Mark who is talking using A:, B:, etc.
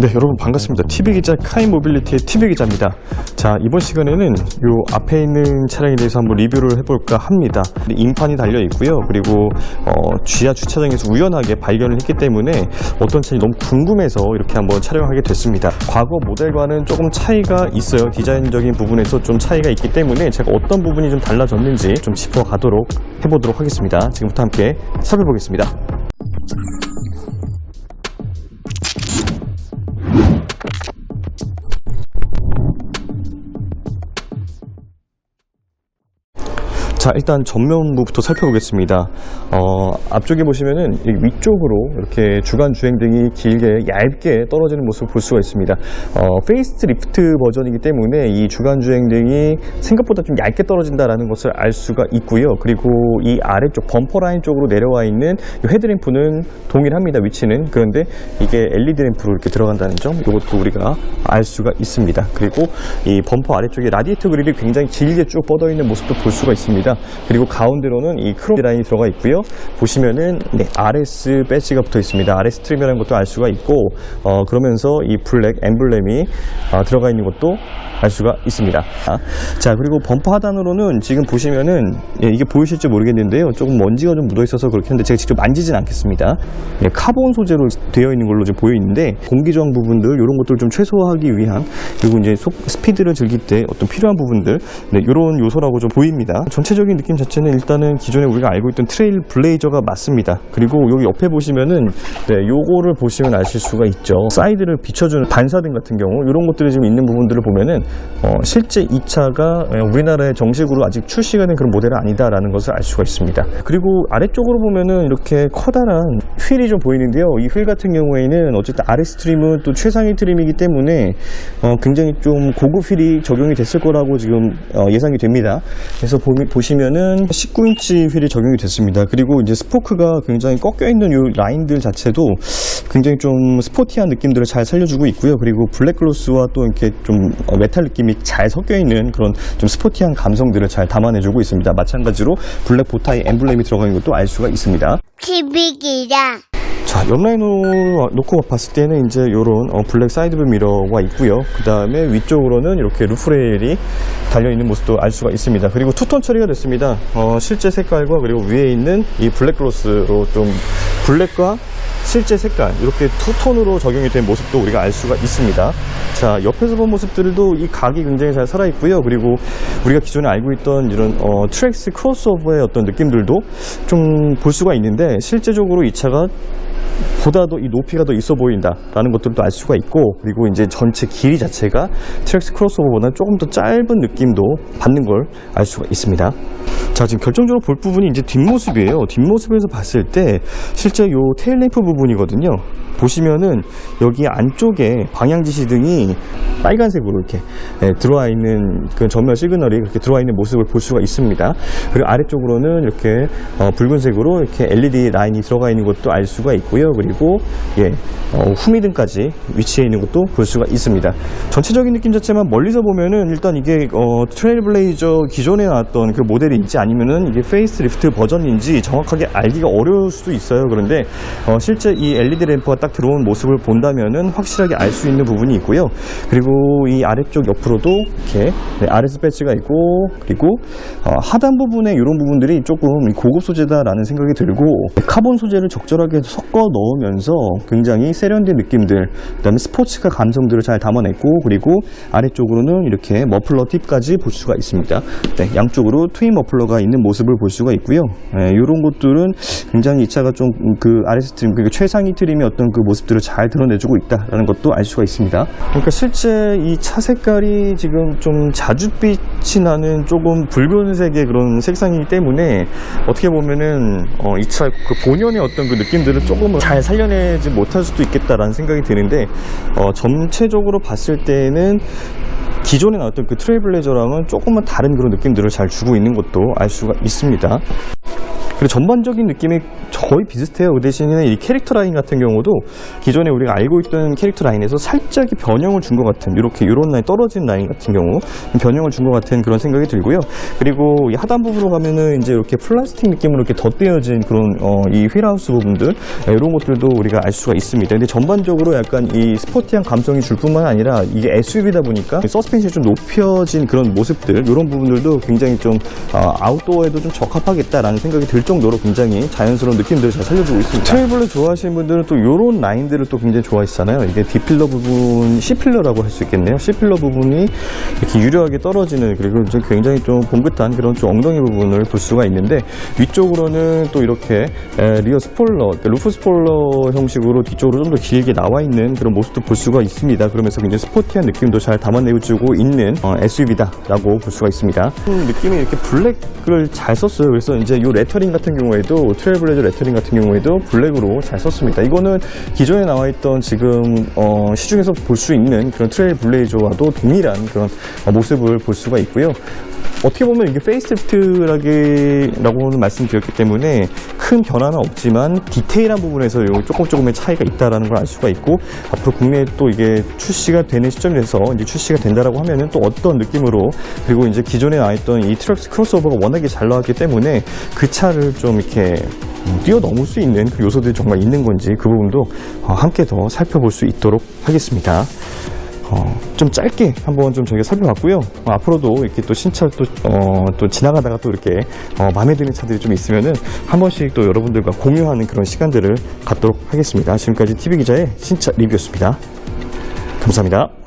A: 네, 여러분 반갑습니다. TV 기자 카이 모빌리티의 TV 기자입니다. 자, 이번 시간에는 요 앞에 있는 차량에 대해서 한번 리뷰를 해볼까 합니다. 인판이 달려 있고요. 그리고 어, 지하 주차장에서 우연하게 발견을 했기 때문에 어떤 차인지 너무 궁금해서 이렇게 한번 촬영하게 됐습니다. 과거 모델과는 조금 차이가 있어요. 디자인적인 부분에서 좀 차이가 있기 때문에 제가 어떤 부분이 좀 달라졌는지 좀 짚어가도록 해보도록 하겠습니다. 지금부터 함께 살펴보겠습니다. 자, 일단 전면부부터 살펴보겠습니다. 어, 앞쪽에 보시면은 이 위쪽으로 이렇게 주간 주행등이 길게 얇게 떨어지는 모습을 볼 수가 있습니다. 어, 페이스 리프트 버전이기 때문에 이 주간 주행등이 생각보다 좀 얇게 떨어진다라는 것을 알 수가 있고요. 그리고 이 아래쪽 범퍼 라인 쪽으로 내려와 있는 이 헤드램프는 동일합니다. 위치는. 그런데 이게 LED 램프로 이렇게 들어간다는 점, 이것도 우리가 알 수가 있습니다. 그리고 이 범퍼 아래쪽에 라디에이터 그릴이 굉장히 길게 쭉 뻗어 있는 모습도 볼 수가 있습니다. 그리고 가운데로는 이 크롬 라인이 들어가 있고요. 보시면은 네, RS 배지가 붙어 있습니다. RS 트림이라는 것도 알 수가 있고 어, 그러면서 이 블랙 엠블렘이 아, 들어가 있는 것도 알 수가 있습니다. 아, 자 그리고 범퍼 하단으로는 지금 보시면은 예, 이게 보이실지 모르겠는데요. 조금 먼지가 좀 묻어 있어서 그렇게 했는데 제가 직접 만지진 않겠습니다. 예, 카본 소재로 되어 있는 걸로 보여 있는데 공기 저항 부분들 이런 것들을 좀 최소화하기 위한 그리고 이제 속 스피드를 즐길 때 어떤 필요한 부분들 네, 이런 요소라고 좀 보입니다. 전체적인 느낌 자체는 일단은 기존에 우리가 알고 있던 트레일 블레이저가 맞습니다. 그리고 여기 옆에 보시면은 네, 요거를 보시면 아실 수가 있죠. 사이드를 비춰주는 반사등 같은 경우 이런 것들이 지금 있는 부분들을 보면은 어, 실제 이 차가 어, 우리나라에 정식으로 아직 출시가 된 그런 모델은 아니다라는 것을 알 수가 있습니다. 그리고 아래쪽으로 보면은 이렇게 커다란 휠이 좀 보이는데요. 이 휠 같은 경우에는 어쨌든 RS 트림은 또 최상위 트림이기 때문에 어, 굉장히 좀 고급 휠이 적용이 됐을 거라고 지금 어, 예상이 됩니다. 그래서 보, 시면 은 19인치 휠이 적용이 됐습니다. 그리고 이제 스포크가 굉장히 꺾여 있는 이 라인들 자체도 굉장히 좀 스포티한 느낌들을 잘 살려주고 있고요. 그리고 블랙 글로스와 또 이렇게 좀 어, 메탈 느낌이 잘 섞여 있는 그런 좀 스포티한 감성들을 잘 담아내주고 있습니다. 마찬가지로 블랙 보타이 엠블렘이 있는 것도 알 수가 있습니다.
B: TV 기자
A: 자, 옆라인으로 놓고 봤을 때는 이제 요런 어, 블랙 사이드뷰 미러가 있고요. 그 다음에 위쪽으로는 이렇게 루프레일이 달려있는 모습도 알 수가 있습니다. 그리고 투톤 처리가 됐습니다. 어, 실제 색깔과 그리고 위에 있는 이 블랙 글로스로 좀 블랙과 실제 색깔 이렇게 투톤으로 적용이 된 모습도 우리가 알 수가 있습니다. 자 옆에서 본 모습들도 이 각이 굉장히 잘 살아 있고요. 그리고 우리가 기존에 알고 있던 이런 어, 트랙스 크로스오버의 어떤 느낌들도 좀 볼 수가 있는데 실제적으로 이 차가 보다도 이 높이가 더 있어 보인다라는 것들도 알 수가 있고 그리고 이제 전체 길이 자체가 트랙스 크로스오버보다 조금 더 짧은 느낌도 받는 걸 알 수가 있습니다. 자 지금 결정적으로 볼 부분이 이제 뒷모습이에요. 뒷모습에서 봤을 때 실제 요 테일 램프 부분이거든요. 보시면은 여기 안쪽에 방향 지시등이 빨간색으로 이렇게 예, 들어와 있는 그 전면 시그널이 그렇게 들어와 있는 모습을 볼 수가 있습니다. 그리고 아래쪽으로는 이렇게 어, 붉은색으로 이렇게 LED 라인이 들어가 있는 것도 알 수가 있고요. 그리고 예, 어, 후미등까지 위치해 있는 것도 볼 수가 있습니다. 전체적인 느낌 자체만 멀리서 보면은 일단 이게 어, 트레일블레이저 기존에 나왔던 그 모델인지 아니면은 이게 페이스 리프트 버전인지 정확하게 알기가 어려울 수도 있어요. 그런데 어, 실제 이 LED 램프가 딱 들어온 모습을 본다면은 확실하게 알 수 있는 부분이 있고요. 그리고 이 아래쪽 옆으로도 이렇게 네, RS 배치가 있고 그리고 어, 하단 부분에 이런 부분들이 조금 고급 소재다라는 생각이 들고 카본 소재를 적절하게 섞어 넣으면서 굉장히 세련된 느낌들 그다음에 스포츠카 감성들을 잘 담아냈고 그리고 아래쪽으로는 이렇게 머플러 팁까지 볼 수가 있습니다. 네, 양쪽으로 트윈 머플러가 있는 모습을 볼 수가 있고요. 네, 이런 것들은 굉장히 이 차가 좀그 RS 트림 그리고 최상위 트림의 어떤 그 모습들을 잘 드러내주고 있다라는 것도 알 수가 있습니다. 그러니까 실제 이 차 색깔이 지금 좀 자줏빛이 나는 조금 붉은색의 그런 색상이기 때문에 어떻게 보면은 어, 이 차 그 본연의 어떤 그 느낌들을 조금은 잘 살려내지 못할 수도 있겠다라는 생각이 드는데 어, 전체적으로 봤을 때는 기존에 나왔던 그 트레이블레저랑은 조금만 다른 그런 느낌들을 잘 주고 있는 것도 알 수가 있습니다. 그리고 전반적인 느낌이 거의 비슷해요. 그 대신에 이 캐릭터 라인 같은 경우도 기존에 우리가 알고 있던 캐릭터 라인에서 살짝 변형을 준 것 같은 이렇게 이런 라인 떨어진 라인 같은 경우 변형을 준 것 같은 그런 생각이 들고요. 그리고 이 하단 부분으로 가면은 이제 이렇게 플라스틱 느낌으로 이렇게 덧대어진 그런 어, 이 휠하우스 부분들 네, 이런 것들도 우리가 알 수가 있습니다. 근데 전반적으로 약간 이 스포티한 감성이 줄 뿐만 아니라 이게 SUV다 보니까 서스펜션이 좀 높여진 그런 모습들 이런 부분들도 굉장히 좀 어, 아웃도어에도 좀 적합하겠다라는 생각이 들 정도로 굉장히 자연스러운 느낌 들을 잘 살려주고 있습니다. 트레이블러 좋아하시는 분들은 또 이런 라인들을 또 굉장히 좋아하시잖아요. 이게 D필러 부분, C필러라고 할 수 있겠네요. C필러 부분이 이렇게 유려하게 떨어지는 그리고 좀 굉장히 좀 봉긋한 그런 좀 엉덩이 부분을 볼 수가 있는데 위쪽으로는 또 이렇게 에, 리어 스포일러, 그러니까 루프 스포일러 형식으로 뒤쪽으로 좀 더 길게 나와 있는 그런 모습도 볼 수가 있습니다. 그러면서 굉장히 스포티한 느낌도 잘 담아내주고 있는 SUV다라고 볼 수가 있습니다. 음, 느낌이 이렇게 블랙을 잘 썼어요. 그래서 이제 이 레터링 같은 경우에도 트레블레저 레터링 같은 경우에도 블랙으로 잘 썼습니다. 이거는 기존에 나와 있던 지금 어, 시중에서 볼 수 있는 그런 트레일 블레이저와도 동일한 그런 어, 모습을 볼 수가 있고요. 어떻게 보면 이게 페이스리프트라고는 말씀드렸기 때문에 큰 변화는 없지만 디테일한 부분에서 요 조금 조금의 차이가 있다라는 걸 알 수가 있고 앞으로 국내에 또 이게 출시가 되는 시점에서 이제 출시가 된다라고 하면은 또 어떤 느낌으로 그리고 이제 기존에 나왔던 이 트럭스 크로스오버가 워낙에 잘 나왔기 때문에 그 차를 좀 이렇게 음, 뛰어넘을 수 있는 그 요소들이 정말 있는 건지 그 부분도 어, 함께 더 살펴볼 수 있도록 하겠습니다. 어, 좀 짧게 한번 좀 저희가 살펴봤고요. 어, 앞으로도 이렇게 또 신차 또, 어, 또 지나가다가 또 이렇게 어, 마음에 드는 차들이 좀 있으면은 한 번씩 또 여러분들과 공유하는 그런 시간들을 갖도록 하겠습니다. 지금까지 TV기자의 신차 리뷰였습니다. 감사합니다.